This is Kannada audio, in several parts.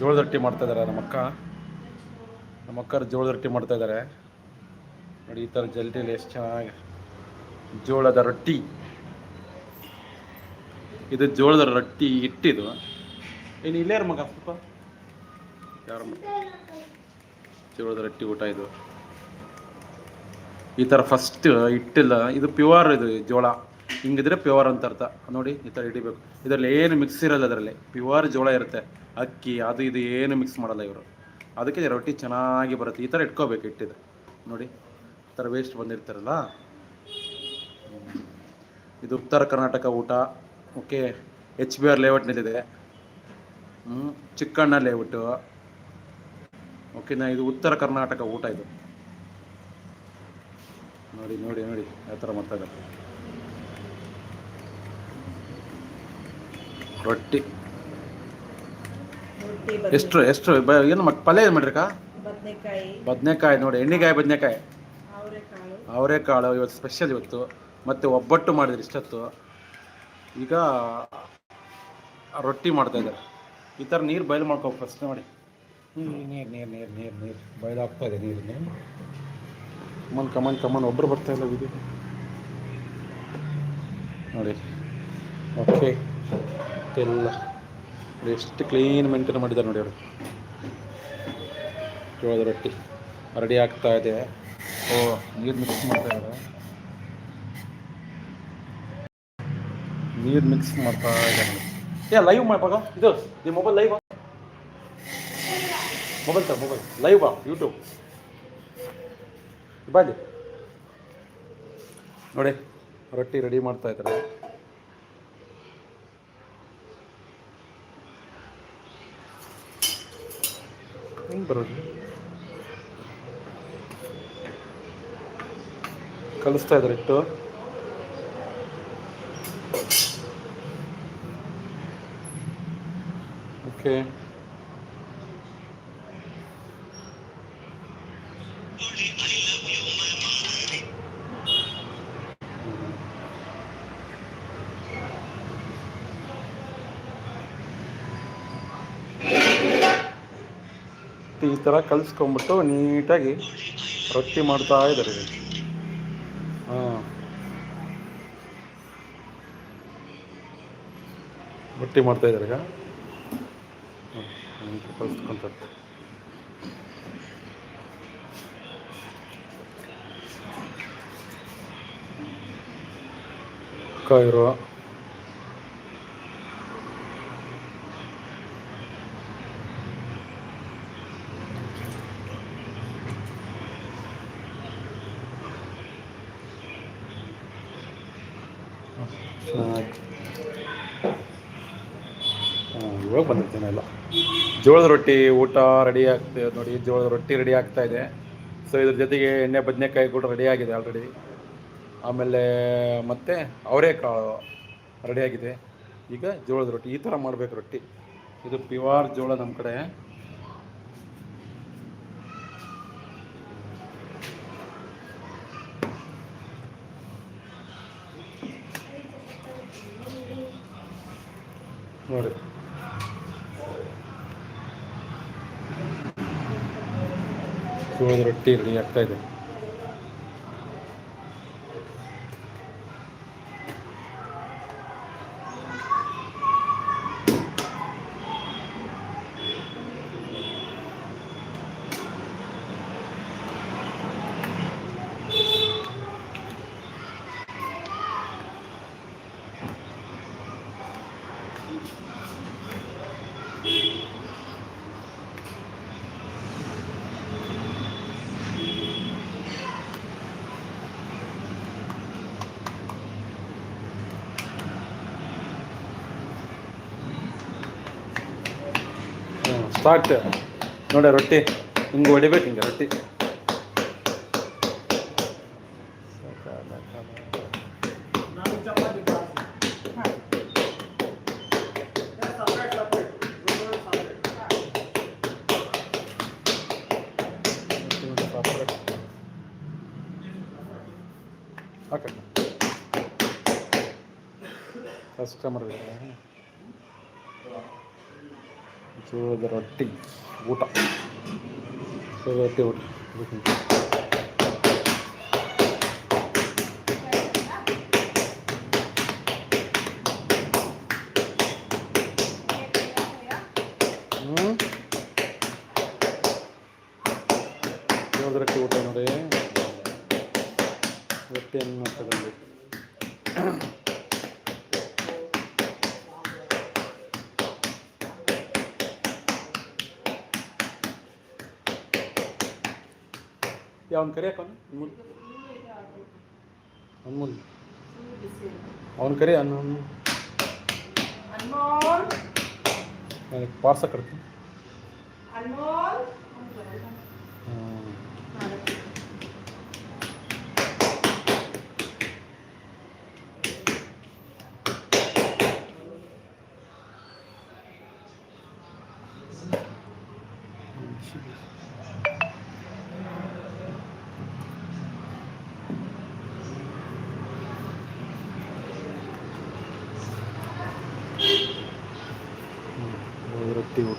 ಜೋಳದ ರೊಟ್ಟಿ ಮಾಡ್ತಾ ಇದ್ದಾರೆ ನಮ್ಮ ಅಕ್ಕ. ನಮ್ಮ ಅಕ್ಕರು ಜೋಳದ ರೊಟ್ಟಿ ಮಾಡ್ತಾ ಇದ್ದಾರೆ ನೋಡಿ, ಈ ಥರ ಜಲ್ದಿಯಲ್ಲಿ ಎಷ್ಟು ಚೆನ್ನಾಗಿ ಜೋಳದ ರೊಟ್ಟಿ. ಇದು ಜೋಳದ ರೊಟ್ಟಿ ಹಿಟ್ಟಿದು. ಏನು, ಇಲ್ಲೇ ಮಗ, ಸ್ವಲ್ಪ. ಯಾರ ಜೋಳದ ರೊಟ್ಟಿ ಊಟ ಇದು. ಈ ಥರ ಫಸ್ಟ್ ಹಿಟ್ಟಿಲ್ಲ, ಇದು ಪ್ಯೂರ್ ಇದು ಜೋಳ. ಹಿಂಗಿದ್ರೆ ಪ್ಯೂರ್ ಅಂತ ಅರ್ಥ. ನೋಡಿ, ಈ ಥರ ಹಿಡಿಬೇಕು. ಇದರಲ್ಲಿ ಏನು ಮಿಕ್ಸ್ ಇರಲ್ಲ ಅದರಲ್ಲಿ. ಪ್ಯೂರ್ ಜೋಳ ಇರುತ್ತೆ. ಅಕ್ಕಿ, ಅದು ಇದು ಏನು ಮಿಕ್ಸ್ ಮಾಡಲ್ಲ ಇವರು. ಅದಕ್ಕೆ ರೊಟ್ಟಿ ಚೆನ್ನಾಗಿ ಬರುತ್ತೆ. ಈ ಥರ ಇಟ್ಕೋಬೇಕು ಇಟ್ಟಿದ್ರೆ ನೋಡಿ, ಈ ಥರ ವೇಸ್ಟ್ ಬಂದಿರ್ತಾರಲ್ಲ? ಇದು ಉತ್ತರ ಕರ್ನಾಟಕ ಊಟ. ಓಕೆ ಎಚ್ ಬಿ ಆರ್ ಲೇಔಟ್ನಲ್ಲಿದೆ. ಹ್ಞೂ ಚಿಕ್ಕಣ್ಣ ಲೇಔಟು. ಓಕೆನಾ ಇದು ಉತ್ತರ ಕರ್ನಾಟಕ ಊಟ ಇದು. ನೋಡಿ ನೋಡಿ ನೋಡಿ, ಯಾವ ಥರ ಮಾಡ್ತಾ ರೊಟ್ಟಿ. ಎಷ್ಟು ಎಷ್ಟು ಬ- ಏನು ಮಕ್ ಪಲ್ಯ ಏನು ಮಾಡಿರಕ್ಕ ಬದನೆಕಾಯಿ. ಬದನೆಕಾಯಿ ನೋಡಿ ಎಣ್ಣೆಕಾಯಿ ಬದನೆಕಾಯಿ. ಅವರೆಕಾಳು. ಅವರೆಕಾಳು ಇವತ್ತು ಸ್ಪೆಷಲ್ ಇವತ್ತು. ಮತ್ತು ಒಬ್ಬಟ್ಟು ಮಾಡಿದ್ರು ಇಷ್ಟೊತ್ತು. ಈಗ ರೊಟ್ಟಿ ಮಾಡ್ತಾ ಇದ್ದಾರೆ. ಈ ಥರ ನೀರು ಬಯಲು ಮಾಡ್ಕೋ ಫಸ್ಟ್ ನೋಡಿ. ನೀರು ನೀರು ನೀರು ನೀರು ನೀರು ನೀರು. ಬಯಲು ಆಗ್ತಾ ಇದೆ ನೀರನ್ನು ಕಮನ್ ಕಮನ್ ಕಮನ್ ಒಬ್ಬರು ಬರ್ತಾ ಇಲ್ಲ ಇದು ನೋಡಿ. ಓಕೆ ಎಲ್ಲ ಎಷ್ಟು ಕ್ಲೀನ್ ಮೇಂಟೈನ್ ಮಾಡಿದ್ದಾರೆ ನೋಡಿ ಅವರು. ಜೋಳದ ರೊಟ್ಟಿ. ರೆಡಿ ಆಗ್ತಾ ಇದೆ. ಓ, ನೀರು ಮಿಕ್ಸ್ ಮಾಡ್ತಾ ಇದ್ದಾರೆ. ನೀರು ಮಿಕ್ಸ್ ಮಾಡ್ತಾ ಇದ್ದಾರೆ. ಏ ಲೈವ್ ಮಾಡ್ಬಾಗ ಇದು ನಿಮ್ಮ ಮೊಬೈಲ್ ಲೈವ್ ಮೊಬೈಲ್ ತರ ಮೊಬೈಲ್ ಲೈವ್ ಯೂಟ್ಯೂಬ್ ಬಾಜಿ ನೋಡಿ, ರೊಟ್ಟಿ ರೆಡಿ ಮಾಡ್ತಾ ಇದ್ದಾರೆ. ಹೆಂಗೆ ಬರೋದು ಕಲಿಸ್ತಾ ಇದ್ದಾರೆ ಇಟ್ಟು ಓಕೆ ಈ ಥರ ಕಲಿಸ್ಕೊಂಬಿಟ್ಟು ನೀಟಾಗಿ ರೊಟ್ಟಿ ಮಾಡ್ತಾ ಇದ್ದಾರೆ. ಹಾಂ. ರೊಟ್ಟಿ ಮಾಡ್ತಾ ಇದ್ದಾರೆ ಈಗ. ಕಲಿಸ್ಕೊಂತಾರೆ ಕಾಯಿರೋ ಇವಾಗ ಬಂದಿರ್ತೇನೆ ಎಲ್ಲ. ಜೋಳದ ರೊಟ್ಟಿ ಊಟ ರೆಡಿ ಆಗ್ತದೆ ನೋಡಿ, ಜೋಳದ ರೊಟ್ಟಿ ರೆಡಿ ಆಗ್ತಾ ಇದೆ. ಸೊ ಇದ್ರ ಜೊತೆಗೆ ಎಣ್ಣೆ, ಬದನೆಕಾಯಿ ಕೂಡ ರೆಡಿ ಆಗಿದೆ ಆಲ್ರೆಡಿ ಆಮೇಲೆ ಮತ್ತೆ ಅವರೆಕಾಳು ರೆಡಿ ಆಗಿದೆ. ಈಗ ಜೋಳದ ರೊಟ್ಟಿ, ಈ ಥರ ಮಾಡಬೇಕು ರೊಟ್ಟಿ. ಇದು ಪಿವಾರ್ ಜೋಳ ನಮ್ಮ ಕಡೆ ನೋಡಿ ಜೋಳದ ರೊಟ್ಟಿ ರೆಡಿ ಆಗ್ತಾ ಇದೆ ಸ್ಟಾರ್ಟ್ ನೋಡಿ ರೊಟ್ಟಿ. ಹಿಂಗೆ ಹೊಡಿಬೇಕು ಹಿಂಗೆ ರೊಟ್ಟಿ. ಓಕೆ ಕಸ್ಟಮರ್ ಜೋಳದ ರೊಟ್ಟಿ ಊಟ ಜೋಳದ ರೊಟ್ಟಿ ಊಟ ಹ್ಞೂ ಜೋಳದ ರೊಟ್ಟಿ ಊಟ ನೋಡಿ या ऑन करे अपन? अनमोल। ऑन करे अनमोल। अनमोल। पार्सा करते अनमोल।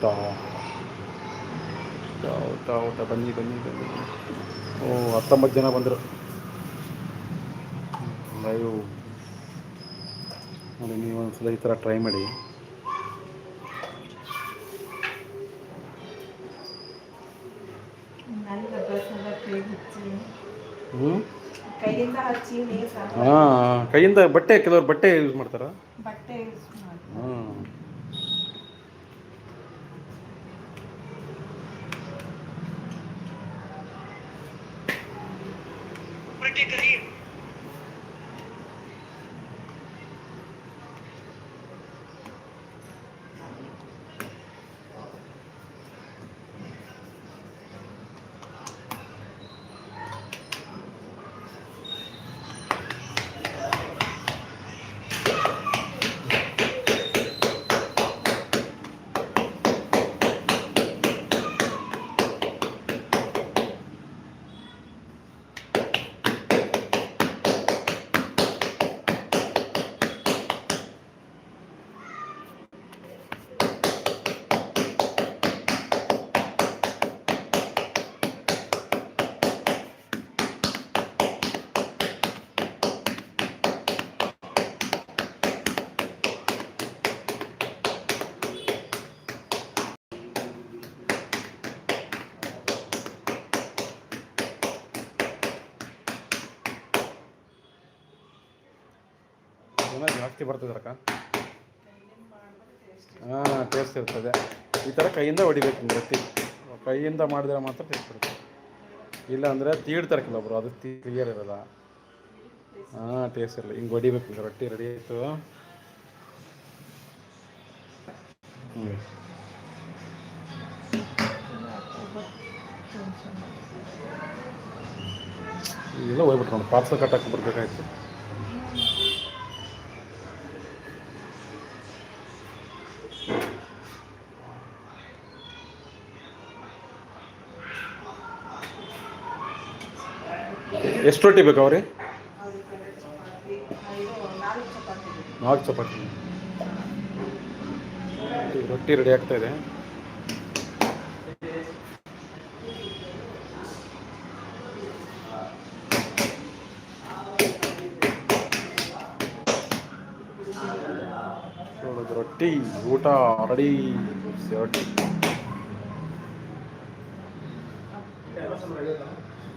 ಊಟ ಊಟ ಊಟ ಊಟ ಬನ್ನಿ ಬನ್ನಿ ಬನ್ನಿ. ಓ ಹತ್ತೊಂಬತ್ತು ಜನ ಬಂದರು. ಲೈವ್ ನೋಡಿ ನೀವು ಒಂದ್ಸಲ ಈ ಥರ ಟ್ರೈ ಮಾಡಿ. ಹ್ಞೂ ಹಾಂ ಕೈಯಿಂದ ಬಟ್ಟೆ ಕೆಲವ್ರು ಬಟ್ಟೆ ಯೂಸ್ ಮಾಡ್ತಾರ? ಬಟ್ಟೆ ಯೂಸ್ ಮಾಡಿ ಹಾಂ ಜನ ಜಾಸ್ತಿ ಬರ್ತಿದ್ರಕ್ಕ ಹಾಂ ಟೇಸ್ಟ್ ಇರ್ತದೆ. ಈ ಥರ ಕೈಯಿಂದ ಹೊಡಿಬೇಕು ರೊಟ್ಟಿ. ಕೈಯಿಂದ ಮಾಡಿದ್ರೆ ಮಾತ್ರ ಟೇಸ್ಟ್ ಬರುತ್ತೆ. ಇಲ್ಲ ಅಂದರೆ ತೀಡ್ತಾರೆ ಕೆಲವೊಬ್ಬರು ಅದು ಕ್ಲಿಯರ್ ಇರೋಲ್ಲ. ಹಾಂ ಟೇಸ್ಟ್ ಇರಲ್ಲ. ಹಿಂಗೆ ಹೊಡಿಬೇಕು ರೊಟ್ಟಿ ರೆಡಿ ಆಯಿತು. ಹ್ಞೂ ಹೋಗ್ಬಿಟ್ರು ನೋಡಿ ಪಾರ್ಸಲ್ ಕಟ್ಟಕ್ಕೆ ಬರ್ಬೇಕಾಯ್ತು ಎಷ್ಟು ರೊಟ್ಟಿ ಅವ್ರಿ ನಾಲ್ಕು ಚಪಾತಿ. ರೊಟ್ಟಿ ರೆಡಿ ಆಗ್ತಾ ಇದೆ. ರೊಟ್ಟಿ ಊಟ ರೆಡಿ ರೊಟ್ಟಿ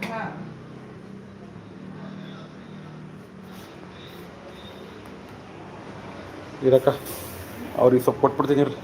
ಹಾ. ಇರಕ್ಕ. ಅವ್ರಿಗೆ ಸ್ವಲ್ಪ ಕೊಟ್ಬಿಡ್ತೀನಿ ರೀ